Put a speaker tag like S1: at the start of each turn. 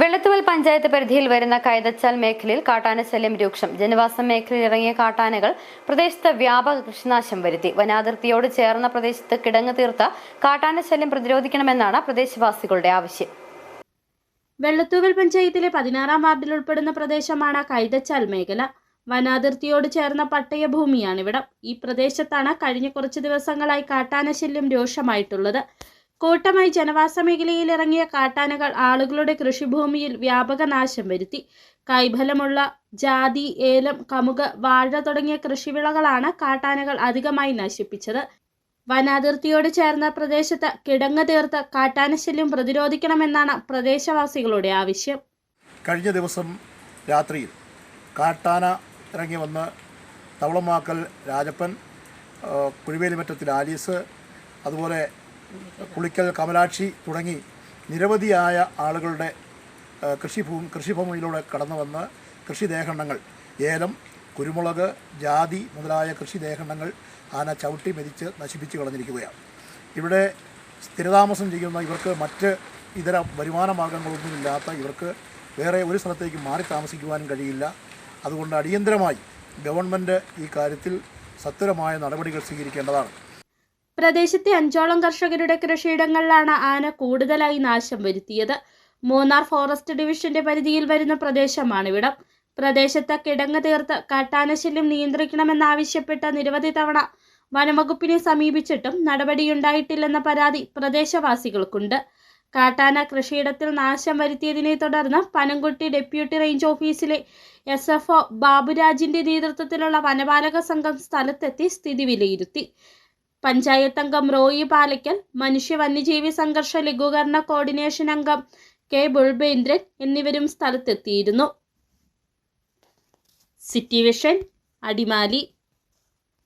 S1: വെള്ളത്തുവൽ പഞ്ചായത്ത് പരിധിയിൽ വരുന്ന കൈതച്ചാൽ മേഖലയിൽ കാട്ടാനശല്യം രൂക്ഷം. ജനവാസ മേഖലയിൽ ഇറങ്ങിയ കാട്ടാനകൾ പ്രദേശത്ത് വ്യാപക കൃഷിനാശം വരുത്തി. വനാതിർത്തിയോട് ചേർന്ന പ്രദേശത്ത് കിടങ്ങ് തീർത്ത കാട്ടാനശല്യം പ്രതിരോധിക്കണമെന്നാണ് പ്രദേശവാസികളുടെ ആവശ്യം.
S2: വെള്ളത്തൂവൽ പഞ്ചായത്തിലെ പതിനാറാം വാർഡിൽ ഉൾപ്പെടുന്ന പ്രദേശമാണ് കൈതച്ചാൽ മേഖല. വനാതിർത്തിയോട് ചേർന്ന പട്ടയ ഭൂമിയാണിവിടം. ഈ പ്രദേശത്താണ് കഴിഞ്ഞ കുറച്ച് ദിവസങ്ങളായി കാട്ടാനശല്യം രൂക്ഷമായിട്ടുള്ളത് കൂട്ടമായി ജനവാസ മേഖലയിൽ ഇറങ്ങിയ കാട്ടാനകൾ ആളുകളുടെ കൃഷിഭൂമിയിൽ വ്യാപക നാശം വരുത്തി. കൈഫലമുള്ള ജാതി ഏലം കമുക് വാഴ തുടങ്ങിയ കൃഷിവിളകളാണ് കാട്ടാനകൾ അധികമായി നശിപ്പിച്ചത്. വനാതിർത്തിയോട് ചേർന്ന പ്രദേശത്ത് കിടങ്ങ് തീർത്ത് കാട്ടാനശല്യം പ്രതിരോധിക്കണമെന്നാണ് പ്രദേശവാസികളുടെ ആവശ്യം.
S3: കഴിഞ്ഞ ദിവസം രാത്രിയിൽ കാട്ടാന ഇറങ്ങി വന്ന് തവളമാക്കൽ രാജപ്പൻ കുഴിവേലിമറ്റത്തിൽ ആലീസ് അതുപോലെ പുളിക്കൽ കമലാക്ഷി തുടങ്ങി നിരവധിയായ ആളുകളുടെ കൃഷിഭൂമി കൃഷിഭൂ കൃഷിഭൂമിയിലൂടെ കടന്നു വന്ന് കൃഷിദേഹണ്ണങ്ങൾ ഏലം കുരുമുളക് ജാതി മുതലായ കൃഷിദേഹണ്ണങ്ങൾ ആന ചവിട്ടി മെതിച്ച് നശിപ്പിച്ച് കളഞ്ഞിരിക്കുകയാണ്. ഇവിടെ സ്ഥിരതാമസം ചെയ്യുന്ന ഇവർക്ക് മറ്റ് ഇതര വരുമാന മാർഗങ്ങളൊന്നുമില്ലാത്ത ഇവർക്ക് വേറെ ഒരു സ്ഥലത്തേക്ക് മാറി താമസിക്കുവാനും കഴിയില്ല. അതുകൊണ്ട് അടിയന്തരമായി ഗവൺമെന്റ് ഈ കാര്യത്തിൽ സത്വരമായ നടപടികൾ സ്വീകരിക്കേണ്ടതാണ്.
S2: പ്രദേശത്തെ അഞ്ചോളം കർഷകരുടെ കൃഷിയിടങ്ങളിലാണ് ആന കൂടുതലായി നാശം വരുത്തിയത്. മൂന്നാർ ഫോറസ്റ്റ് ഡിവിഷന്റെ പരിധിയിൽ വരുന്ന പ്രദേശമാണിവിടം. പ്രദേശത്ത് കിടങ്ങ് തീർത്ത് കാട്ടാനശല്യം നിയന്ത്രിക്കണമെന്നാവശ്യപ്പെട്ട് നിരവധി തവണ വനംവകുപ്പിനെ സമീപിച്ചിട്ടും നടപടിയുണ്ടായിട്ടില്ലെന്ന പരാതി പ്രദേശവാസികൾക്കുണ്ട്. കാട്ടാന കൃഷിയിടത്തിൽ നാശം വരുത്തിയതിനെ തുടർന്ന് പനംകുട്ടി ഡെപ്യൂട്ടി റേഞ്ച് ഓഫീസിലെ എസ് എഫ് ഒ ബാബുരാജിന്റെ നേതൃത്വത്തിലുള്ള വനപാലക സംഘം സ്ഥലത്തെത്തി സ്ഥിതി വിലയിരുത്തി. പഞ്ചായത്ത് അംഗം റോയി പാലയ്ക്കൽ മനുഷ്യ വന്യജീവി സംഘർഷ ലഘൂകരണ കോർഡിനേഷൻ അംഗം കെ ബുൾബേന്ദ്രൻ എന്നിവരും സ്ഥലത്തെത്തിയിരുന്നു. City vision Adimali.